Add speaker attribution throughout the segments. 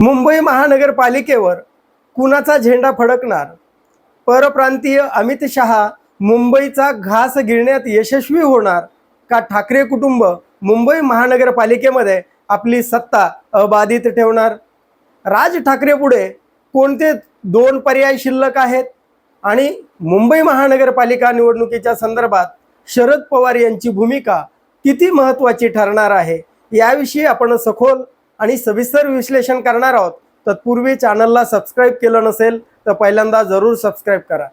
Speaker 1: मुंबई महानगरपालिकेवर कुणाचा झेंडा फडकणार? परप्रांतीय अमित शहा मुंबईचा घास गिळण्यात यशस्वी होणार का ठाकरे कुटुंब मुंबई महानगरपालिकेमध्ये आपली सत्ता अबाधित ठेवणार? राज ठाकरे पुढे कोणते दोन पर्याय शिल्लक आहेत? आणि मुंबई महानगरपालिका निवडणुकीच्या संदर्भात शरद पवार यांची भूमिका किती महत्त्वाची ठरणार आहे? याविषयी आपण सखोल आणि सविस्तर विश्लेषण करणार आहोत तत्पूर्वी चॅनलला सबस्क्राईब केलं नसेल तर पहिल्यांदा जरूर सबस्क्राईब करा.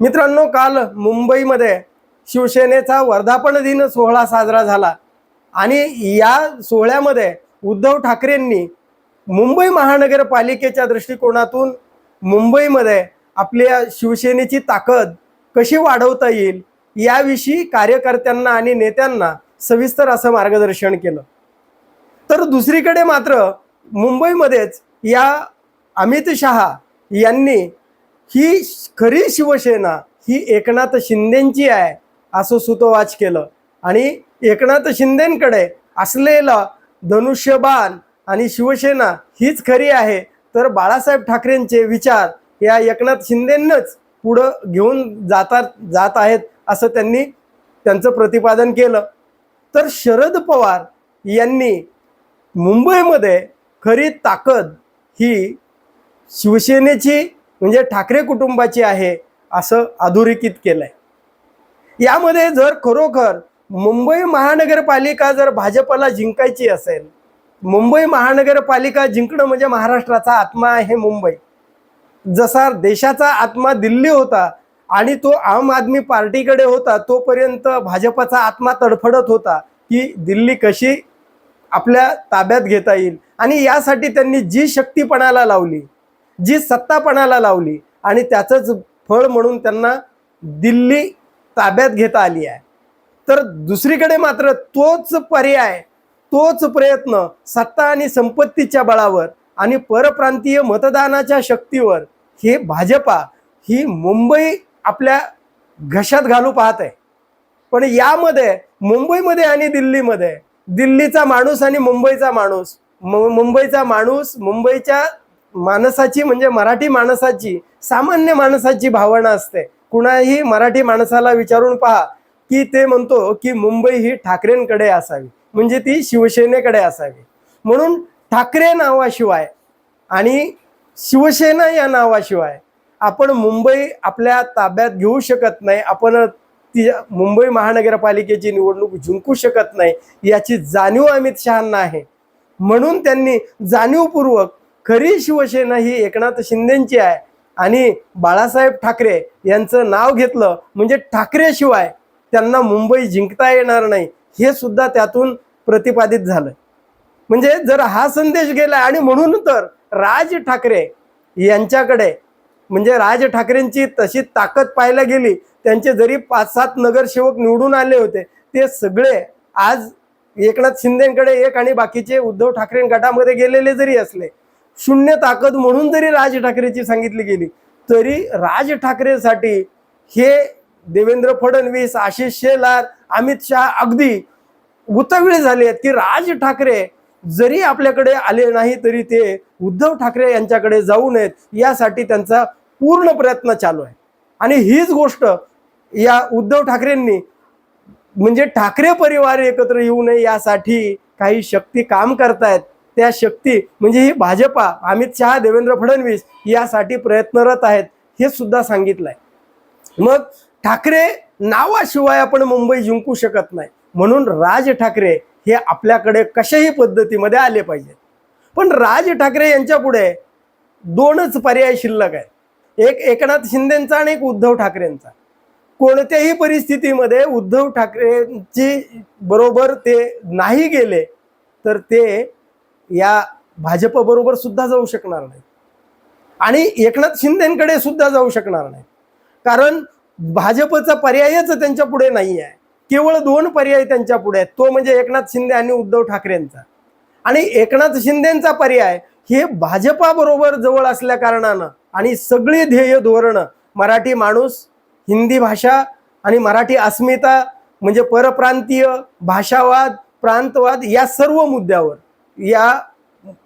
Speaker 1: मित्रांनो काल मुंबईमध्ये शिवसेनेचा वर्धापन दिन सोहळा साजरा झाला. आणि या सोहळ्यामध्ये उद्धव ठाकरेंनी मुंबई महानगरपालिकेच्या दृष्टिकोनातून मुंबईमध्ये आपल्या शिवसेनेची ताकद कशी वाढवता येईल याविषयी कार्यकर्त्यांना आणि नेत्यांना सविस्तर असं मार्गदर्शन केलं. तर दुसरीकडे मात्र मुंबईमध्येच या अमित शहा यांनी ही खरी शिवसेना ही एकनाथ शिंदेची आहे असं सुतोवाच केलं. आणि एकनाथ शिंदेकडे असलेला धनुष्यबाण आणि शिवसेना हीच खरी आहे. तर बाळासाहेब ठाकरेंचे विचार या एकनाथ शिंदेंनच पुढं घेऊन जातात जात आहेत असं त्यांनी त्यांचं प्रतिपादन केलं. तर शरद पवार यांनी मुंबईमध्ये खरी ताकद ही शिवसेनेची म्हणजे ठाकरे कुटुंबाची आहे असं अधोरेखित केलंय. यामध्ये जर खरोखर मुंबई महानगरपालिका जर भाजपला जिंकायची असेल मुंबई महानगरपालिका जिंकणं म्हणजे महाराष्ट्राचा आत्मा आहे मुंबई. जसा देशाचा आत्मा दिल्ली होता आणि तो आम आदमी पार्टीकडे होता तोपर्यंत भाजपाचा आत्मा तडफडत होता की दिल्ली कशी आपल्या ताब्यात घेता येईल. आणि यासाठी त्यांनी जी शक्तीपणाला लावली जी सत्तापणाला लावली आणि त्याचंच फळ म्हणून त्यांना दिल्ली ताब्यात घेता आली आहे. तर दुसरीकडे मात्र तोच पर्याय तोच प्रयत्न सत्ता आणि संपत्तीच्या बळावर आणि परप्रांतीय मतदानाच्या शक्तीवर हे भाजपा ही मुंबई आपल्या घशात घालू पाहत आहे. पण यामध्ये मुंबईमध्ये आणि दिल्लीमध्ये दिल्लीचा माणूस आणि मुंबईचा माणूस. मुंबईचा माणूस मुंबईच्या माणसाची म्हणजे मराठी माणसाची सामान्य माणसाची भावना असते. कुणाही मराठी माणसाला विचारून पहा की ते म्हणतो की मुंबई ही ठाकरेंकडे असावी. म्हणजे ती शिवसेनेकडे असावी. म्हणून ठाकरे नावाशिवाय आणि शिवसेना या नावाशिवाय आपण मुंबई आपल्या ताब्यात घेऊ शकत नाही. आपण ती मुंबई महानगरपालिकेची निवडणूक जिंकू शकत नाही याची जाणीव अमित शहांना आहे. म्हणून त्यांनी जाणीवपूर्वक खरी शिवसेना ही एकनाथ शिंदेची आहे आणि बाळासाहेब ठाकरे यांचं नाव घेतलं म्हणजे ठाकरेशिवाय त्यांना मुंबई जिंकता येणार नाही हे सुद्धा त्यातून प्रतिपादित झालं म्हणजे जर हा संदेश गेला आणि म्हणून तर राज ठाकरे यांच्याकडे म्हणजे राज ठाकरेंची तशी ताकद पाहायला गेली त्यांचे जरी पाच सात नगरसेवक निवडून आले होते ते सगळे आज एकनाथ शिंदेकडे एक आणि बाकीचे उद्धव ठाकरे गटामध्ये गेलेले जरी असले शून्य ताकद म्हणून जरी राज ठाकरेची सांगितली गेली तरी राज ठाकरेसाठी हे देवेंद्र फडणवीस आशिष शेलार अमित शहा अगदी उतावीळ झाले आहेत की राज ठाकरे जरी आपल्याकडे आले नाही तरी ते उद्धव ठाकरे यांच्याकडे जाऊ नयेत यासाठी त्यांचा पूर्ण प्रयत्न चालू आहे. आणि हीच गोष्ट या उद्धव ठाकरेंनी म्हणजे ठाकरे परिवार एकत्र येऊ नये यासाठी काही शक्ती काम करतायत. त्या शक्ती म्हणजे ही भाजपा अमित शहा देवेंद्र फडणवीस यासाठी प्रयत्नरत आहेत हे सुद्धा सांगितलंय. मग ठाकरे नावाशिवाय आपण मुंबई जिंकू शकत नाही. म्हणून राज ठाकरे हे आपल्याकडे कशाही पद्धतीमध्ये आले पाहिजेत. पण राज ठाकरे यांच्या पुढे दोनच पर्याय शिल्लक आहेत. एक एकनाथ शिंदेचा आणि एक उद्धव ठाकरेंचा. कोणत्याही परिस्थितीमध्ये उद्धव ठाकरेंची बरोबर ते नाही गेले तर ते या भाजपबरोबर सुद्धा जाऊ शकणार नाही. आणि एकनाथ शिंदेकडे सुद्धा जाऊ शकणार नाही. कारण भाजपचा पर्यायच त्यांच्या पुढे नाही आहे केवळ दोन पर्याय त्यांच्या पुढे आहेत. तो म्हणजे एकनाथ शिंदे आणि उद्धव ठाकरेंचा. आणि एकनाथ शिंदेचा पर्याय हे भाजपाबरोबर जवळ असल्या कारणानं आणि सगळी ध्येय धोरणं मराठी माणूस हिंदी भाषा आणि मराठी अस्मिता म्हणजे परप्रांतीय भाषावाद प्रांतवाद या सर्व मुद्द्यावर या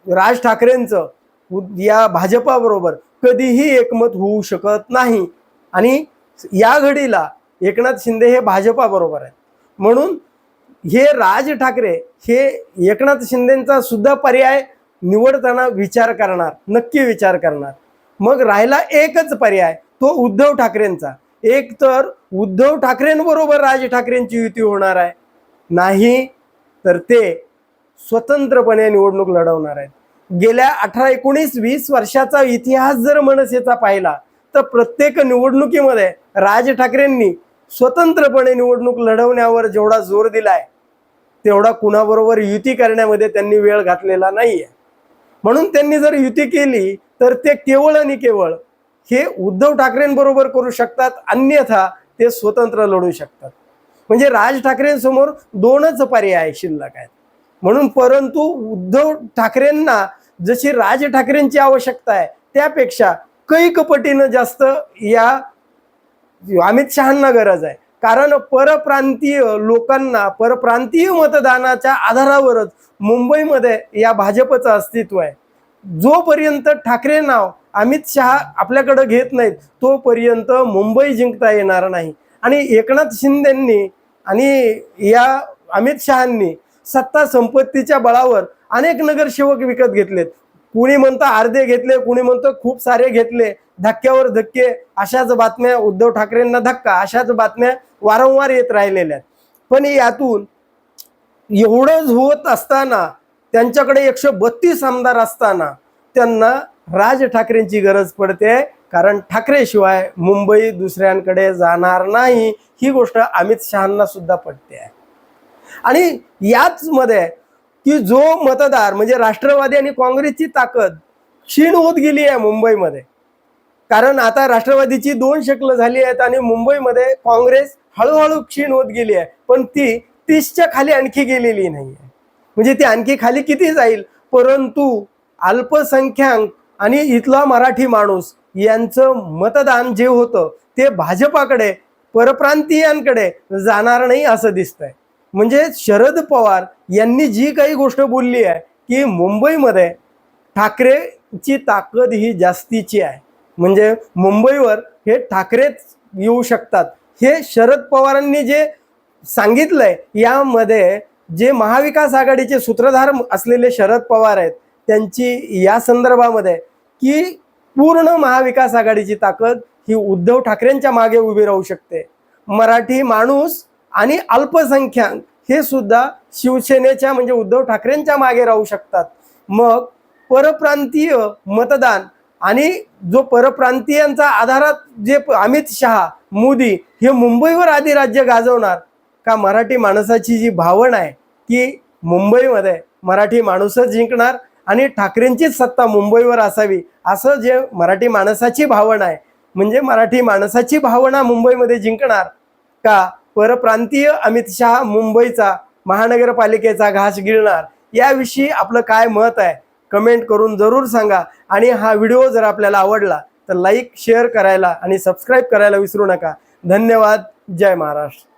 Speaker 1: राज ठाकरेंचं उद- या भाजपाबरोबर कधीही एकमत होऊ शकत नाही. आणि या घडीला एकनाथ शिंदे हे भाजपाबरोबर आहेत. म्हणून हे राज ठाकरे हे एकनाथ शिंदेंचा सुद्धा पर्याय निवडताना विचार करणार नक्की विचार करणार. मग राहिला एकच पर्याय तो उद्धव ठाकरेंचा. एक तर उद्धव ठाकरेंबरोबर राज ठाकरेंची युती होणार आहे. नाही तर ते स्वतंत्रपणे निवडणूक लढवणार आहेत. गेल्या अठरा एकोणीस वीस वर्षाचा इतिहास जर मनसेचा पाहिला तर प्रत्येक निवडणुकीमध्ये राज ठाकरेंनी स्वतंत्रपणे निवडणूक लढवण्यावर जेवढा जोर दिलाय तेवढा कुणाबरोबर युती करण्यामध्ये त्यांनी वेळ घातलेला नाहीये. म्हणून त्यांनी जर युती केली तर ते केवळ आणि केवळ हे उद्धव ठाकरेंबरोबर करू शकतात अन्यथा ते स्वतंत्र लढू शकतात. म्हणजे राज ठाकरेंसमोर दोनच पर्याय शिल्लक आहेत. म्हणून परंतु उद्धव ठाकरेंना जशी राज ठाकरेंची आवश्यकता आहे त्यापेक्षा कैकपटीनं जास्त या अमित शहांना गरज आहे. कारण परप्रांतीय लोकांना परप्रांतीय मतदानाच्या आधारावरच मुंबईमध्ये या भाजपचं अस्तित्व आहे. जोपर्यंत ठाकरे नाव अमित शहा आपल्याकडं घेत नाहीत तोपर्यंत मुंबई जिंकता येणार नाही. आणि एकनाथ शिंदेंनी आणि या अमित शहांनी सत्ता संपत्तीच्या बळावर अनेक नगरसेवक विकत घेतलेत. कुणी म्हणतं अर्धे घेतले कुणी म्हणतं खूप सारे घेतले धक्क्यावर धक्के अशाच बातम्या उद्धव ठाकरेंना धक्का अशाच बातम्या वारंवार येत राहिलेल्या आहेत. पण यातून एवढंच होत असताना त्यांच्याकडे एकशे बत्तीस आमदार असताना त्यांना राज ठाकरेंची गरज पडते कारण ठाकरेशिवाय मुंबई दुसऱ्यांकडे जाणार नाही ही गोष्ट अमित शहांना सुद्धा पडते आहे. आणि याच मध्ये की जो मतदार म्हणजे राष्ट्रवादी आणि काँग्रेसची ताकद क्षीण होत गेली आहे मुंबईमध्ये. कारण आता राष्ट्रवादीची दोन शकलं झाली आहेत आणि मुंबईमध्ये काँग्रेस हळूहळू क्षीण होत गेली आहे. पण ती तीसच्या खाली आणखी गेलेली नाही आहे म्हणजे ती आणखी खाली किती जाईल? परंतु अल्पसंख्याक आणि इथला मराठी माणूस यांचं मतदान जे होतं ते भाजपाकडे परप्रांतीयांकडे जाणार नाही असं दिसतंय. म्हणजे शरद पवार यांनी जी काही गोष्ट बोलली आहे की मुंबईमध्ये ठाकरेची ताकद ही जास्तीची आहे. म्हणजे मुंबईवर हे ठाकरेच येऊ शकतात. हे शरद पवारांनी जे सांगितलंय यामध्ये जे महाविकास आघाडीचे सूत्रधार असलेले शरद पवार आहेत त्यांची या संदर्भामध्ये की पूर्ण महाविकास आघाडीची ताकद ही उद्धव ठाकरेंच्या मागे उभी राहू शकते. मराठी माणूस आणि अल्पसंख्याक हे सुद्धा शिवसेनेच्या म्हणजे उद्धव ठाकरेंच्या मागे राहू शकतात. मग परप्रांतीय मतदान आणि जो परप्रांतीयांचा आधारात जे प- अमित शहा मोदी हे मुंबईवर आधी राज्य गाजवणार का मराठी माणसाची जी भावना आहे की मुंबईमध्ये मराठी माणूसच जिंकणार आणि ठाकरेंचीच सत्ता मुंबईवर असावी असं जे मराठी माणसाची भावना आहे. म्हणजे मराठी माणसाची भावना मुंबईमध्ये जिंकणार का परप्रांतीय अमित शहा मुंबईचा महानगरपालिकेचा घास गिळणार याविषयी आपलं काय मत आहे? कमेंट करून जरूर सांगा. आणि हा व्हिडिओ जर आपल्याला आवडला तर लाईक शेअर करायला आणि सबस्क्राईब करायला विसरू नका. धन्यवाद. जय महाराष्ट्र.